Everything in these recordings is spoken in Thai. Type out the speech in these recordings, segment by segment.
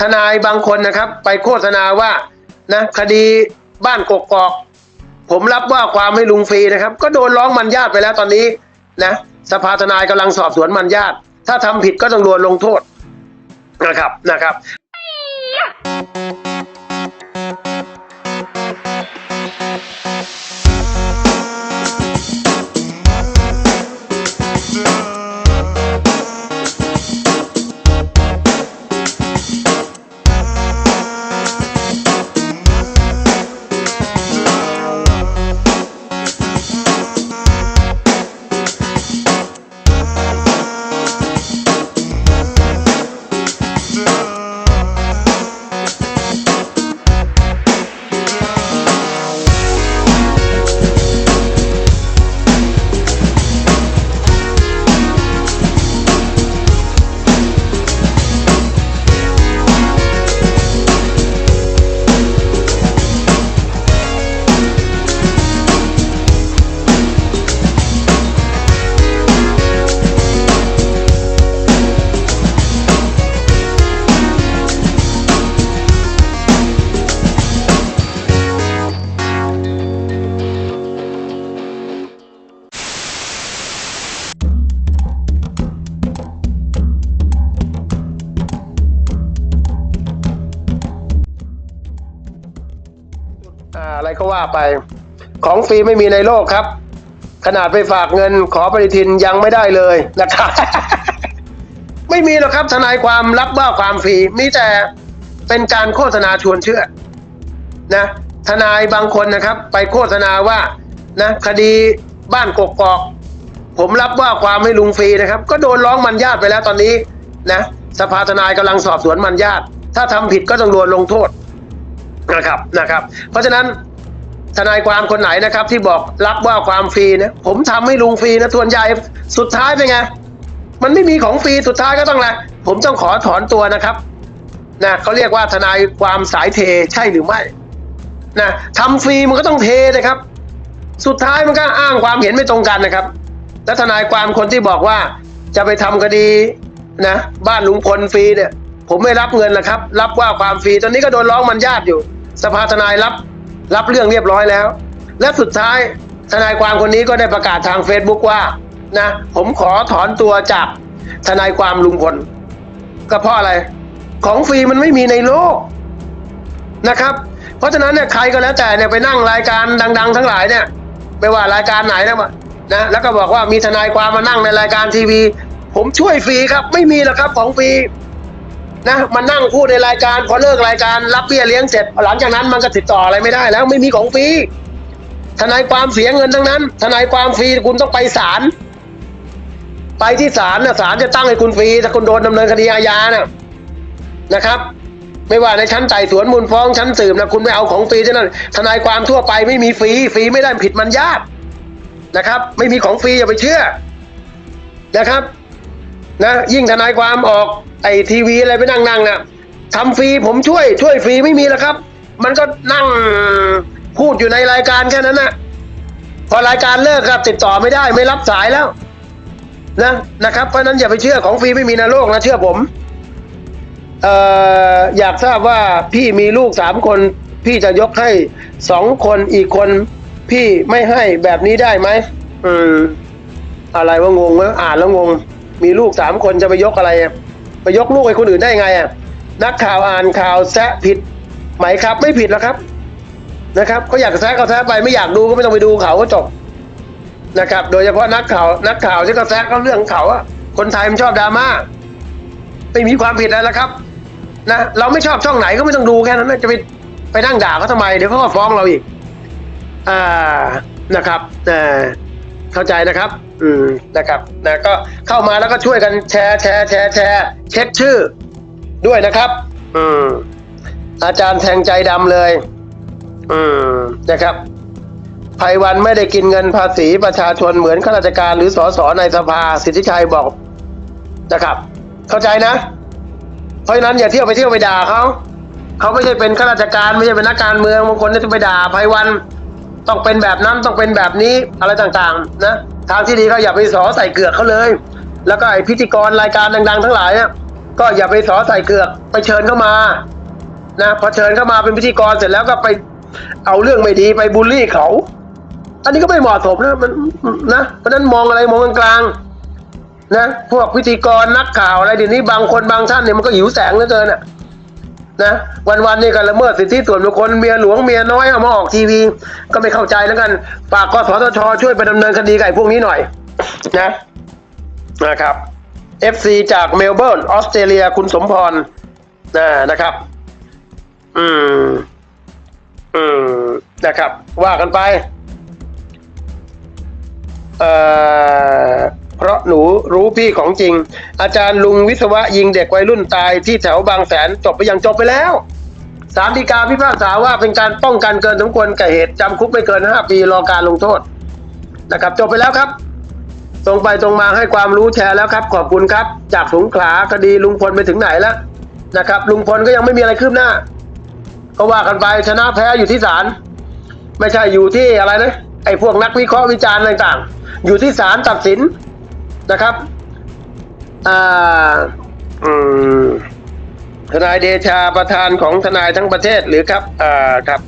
ทนายบางคนนะครับ ไปโฆษณาว่านะคดีบ้านกกอก ผมรับว่าความให้ลุงฟรีนะครับ ก็โดนร้องมันญาติไปแล้วตอนนี้นะสภาทนายกำลังสอบสวนมันญาติ ถ้าทำผิดก็ต้องโดนลงโทษนะครับนะครับ อะไรก็ว่าไป ของฟรีไม่มีในโลกครับ ขนาดไปฝากเงินขอปฏิทินยังไม่ได้เลยนะครับไม่มีหรอกครับทนายความรับว่าความฟรีมีแต่เป็นการโฆษณาชวนเชื่อนะทนายบางคนนะครับ ไปโฆษณาว่านะคดีบ้านกกอก ผมรับว่าความให้ลุงฟรีนะครับ ก็โดนร้องมันญาติไปแล้วตอนนี้นะสภาทนายกำลังสอบสวนมันญาติ ถ้าทำผิดก็ต้องโดนลงโทษนะครับนะครับ เพราะฉะนั้น ทนายความคนไหนนะครับ ที่บอกรับว่าความฟรีนะผมทำให้ลุงฟรีนะส่วนใหญ่สุดท้ายเป็นไงมันไม่มีของฟรีสุดท้ายก็ต้องแหละผมต้องขอถอนตัวนะครับนะเขาเรียกว่าทนายความสายเทใช่หรือไม่นะทำฟรีมันก็ต้องเทนะครับ สุดท้ายมันก็อ้างความเห็นไม่ตรงกันนะครับ และทนายความคนที่บอกว่าจะไปทำคดีนะบ้านลุงพลฟรีเนี่ย ผมไม่รับเงินนะครับ รับว่าความฟรีตอนนี้ก็โดนร้องมันญาติอยู่ สภาทนายรับ รับเรื่องเรียบร้อยแล้ว และสุดท้ายทนายความคนนี้ก็ได้ประกาศทางเฟซบุ๊กว่านะผมขอถอนตัวจากทนายความลุงพลก็เพราะอะไร ของฟรีมันไม่มีในโลกนะครับ เพราะฉะนั้นเนี่ยใครก็แล้วแต่เนี่ยไปนั่งรายการดัง ๆ ทั้งหลายเนี่ยไม่ว่ารายการไหนนะนะแล้วก็บอกว่ามีทนายความมานั่งในรายการทีวี ผมช่วยฟรีครับ ไม่มีหรอกครับของฟรี นะมานั่งพูดในรายการพอเลิกรายการรับเบี้ยเลี้ยงเสร็จ หลังจากนั้นมันก็ติดต่ออะไรไม่ได้ แล้วไม่มีของฟรีทนายความเสียเงินทั้งนั้น ทนายความฟรีคุณต้องไปศาลไปที่ศาลนะศาลจะตั้งให้คุณฟรีถ้าคุณโดนดำเนินคดีอาญาน่ะนะครับ ไม่ว่าในชั้นไต่สวนมูลฟ้องชั้นสืบนะคุณไม่เอาของฟรีเท่านั้นทนายความทั่วไปไม่มีฟรีฟรีไม่ได้ผิดมันญาตินะครับ ไม่มีของฟรีอย่าไปเชื่อนะครับ นะยิ่งทนายความออกไอทีวีอะไรไปนั่งนั่งนะทำฟรีผมช่วย ช่วยฟรีไม่มีแล้วครับ มันก็นั่งพูดอยู่ในรายการแค่นั้นนะพอรายการเลิกครับ ติดต่อไม่ได้ไม่รับสายแล้ว นะนะครับ เพราะฉะนั้นอย่าไปเชื่อของฟรีไม่มีในโลกนะเชื่อผมเอ่ออยากทราบว่าพี่มีลูกสามคน พี่จะยกให้สองคนอีกคน พี่ไม่ให้แบบนี้ได้ไหมอืมอะไรว่างงวะอ่านแล้วงง มีลูกสามคนจะไปยกอะไรอะไปยกลูกให้คนอื่นได้ไงอะนักข่าวอ่านข่าวแซะผิดไหมครับ ไม่ผิดแล้วครับนะครับเขาอยากแซะก็แซะไปไม่อยากดูก็ไม่ต้องไปดูเขาก็จบนะครับ โดยเฉพาะนักข่าวนักข่าวที่เขาแซะก็เรื่องเขาอะคนไทยมันชอบดราม่าไม่มีความผิดอะไรแล้วครับนะเราไม่ชอบช่องไหนก็ไม่ต้องดูแค่นั้นนะจะไปไปนั่งด่าเขาทำไมเดี๋ยวเขาก็ฟ้องเราอีก อ่านะครับอ่อ เข้าใจนะครับ อืมนะครับนะก็เข้ามาแล้วก็ช่วยกันแชร์แชร์แชร์แชร์เช็คชื่อ ด้วยนะครับ อืม อาจารย์แทงใจดำเลย อืมนะครับภัยวันไม่ได้กินเงินภาษีประชาชนเหมือนข้าราชการหรือสสในสภาสิทธิชัยบอกนะครับ เข้าใจนะ เพราะฉะนั้นอย่าเที่ยวไปเที่ยวไปด่าเขาเขาไม่ใช่เป็นข้าราชการไม่ใช่เป็นนักการเมืองบางคนจะไปด่าภัยวัน ต้องเป็นแบบนั้นต้องเป็นแบบนี้อะไรต่างๆ นะทางที่ดีก็อย่าไปสอใส่เกือกเขาเลย แล้วก็ไอพิธีกรรายการดัง ๆ ทั้งหลายเนี่ยก็อย่าไปสอใส่เกือกไปเชิญเข้ามานะพอเชิญเข้ามาเป็นพิธีกรเสร็จแล้วก็ไปเอาเรื่องไม่ดีไปบูลลี่เขา อันนี้ก็ไม่เหมาะสมนะมันนะเพราะฉะนั้นมองอะไรมองกลางๆนะพวกพิธีกรนักข่าวอะไรเดี๋ยวนี้บางคนบางท่านเนี่ยมันก็หิวแสงเหลือเกินอะ นะวันๆนี่ก็ละเมิดสิทธิส่วนบุคคลเมียหลวงเมียน้อยเอามาออกทีวี ก็ไม่เข้าใจแล้วกันฝากกสทช ช่วยไปดำเนินคดีกับไอ้พวกนี้หน่อย นะนะครับ FC จากเมลเบิร์นออสเตรเลียคุณสมพรนะนะครับ อืม อืมนะครับ ว่ากันไป เอ่อ หนูรู้พี่ของจริง อาจารย์ลุงวิศวะยิงเด็กวัยรุ่นตายที่แถวบางแสนจบไปยังจบไปแล้วสารดีกาพิพากษาว่าเป็นการป้องกันเกินสมควรแก่เหตุจำคุกไม่เกินห้าปีรอการลงโทษนะครับจบไปแล้วครับ ตรงไปตรงมาให้ความรู้แชร์แล้วครับ ขอบคุณครับ จากสงขลาคดีลุงพลไปถึงไหนแล้วนะครับ ลุงพลก็ยังไม่มีอะไรคืบหน้า ก็ว่ากันไปชนะแพ้อยู่ที่ศาลไม่ใช่อยู่ที่อะไรนะไอ้พวกนักวิเคราะห์วิจารณ์ต่างๆ อยู่ที่ศาลตัดสิน นะครับอ่าอืมทนายเดชาประธานของทนายทั้งประเทศหรือครับอ่าครับ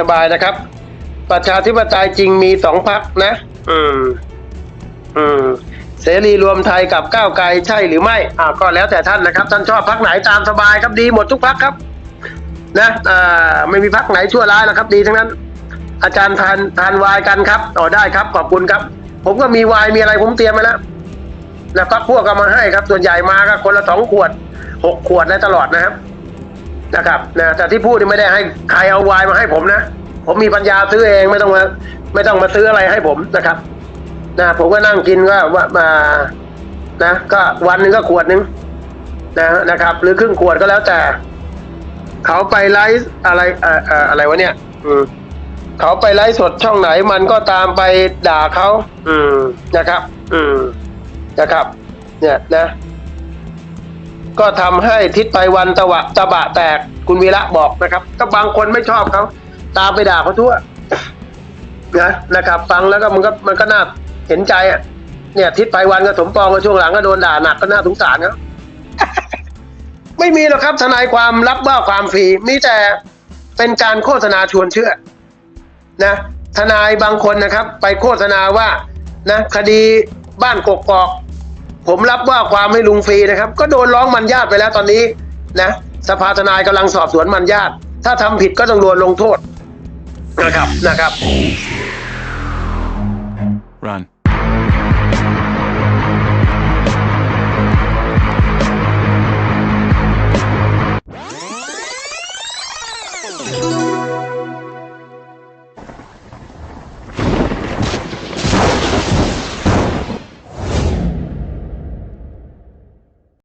สบายๆนะครับ ประชาธิปไตยจริงมีสองพักนะ อืม อืมเสรีรวมไทยกับก้าวไกลใช่หรือไม่อ่าก็แล้วแต่ท่านนะครับ ท่านชอบพักไหนตามสบายครับดีหมดทุกพักครับ นะอ่าไม่มีพักไหนชั่วร้ายแล้วครับ ดีทั้งนั้น อาจารย์ทานทานวายกันครับอ๋อได้ครับ ขอบคุณครับ ผมก็มีวายมีอะไรผมเตรียมไว้แล้วนะพักพวกก็มาให้ครับ ส่วนใหญ่มาก็คนละสองขวดหกขวดได้ตลอดนะครับ นะครับนะแต่ที่พูดนี่ไม่ได้ให้ใครเอาวายมาให้ผมนะผมมีปัญญาซื้อเองไม่ต้องมาไม่ต้องมาซื้ออะไรให้ผมนะครับนะผมก็นั่งกินก็ว่ามานะ ก็วันหนึ่งก็ขวดหนึ่งนะนะครับ หรือครึ่งขวดก็แล้วแต่ เขาไปไลฟ์อะไรเอ่อเอ่ออะไรวะเนี่ย อืม เขาไปไลฟ์สดช่องไหนมันก็ตามไปด่าเขาอืมนะครับ อืมนะครับ เนี่ยนะ ก็ทำให้ทิศไปวันตะวะตะบะแตกคุณวีระบอกนะครับ ก็บางคนไม่ชอบเขาตามไปด่าเขาทั่วนะนะครับ ฟังแล้วก็มันก็มันก็น่าเห็นใจอะเนี่ย ทิศไปวันกับสมปองก็ช่วงหลังก็โดนด่าหนักก็น่าสงสารเขาไม่มีหรอกครับทนายความรับว่าความฟรีมีแต่เป็นการโฆษณาชวนเชื่อ นะทนายบางคนนะครับ ไปโฆษณาว่านะคดีบ้านกกอก ผมรับว่าความให้ลุงฟรีนะครับ ก็โดนร้องมันญาติไปแล้วตอนนี้นะสภาทนายกำลังสอบสวนมันญาติ ถ้าทำผิดก็ต้องโดนลงโทษนะครับนะครับ Run.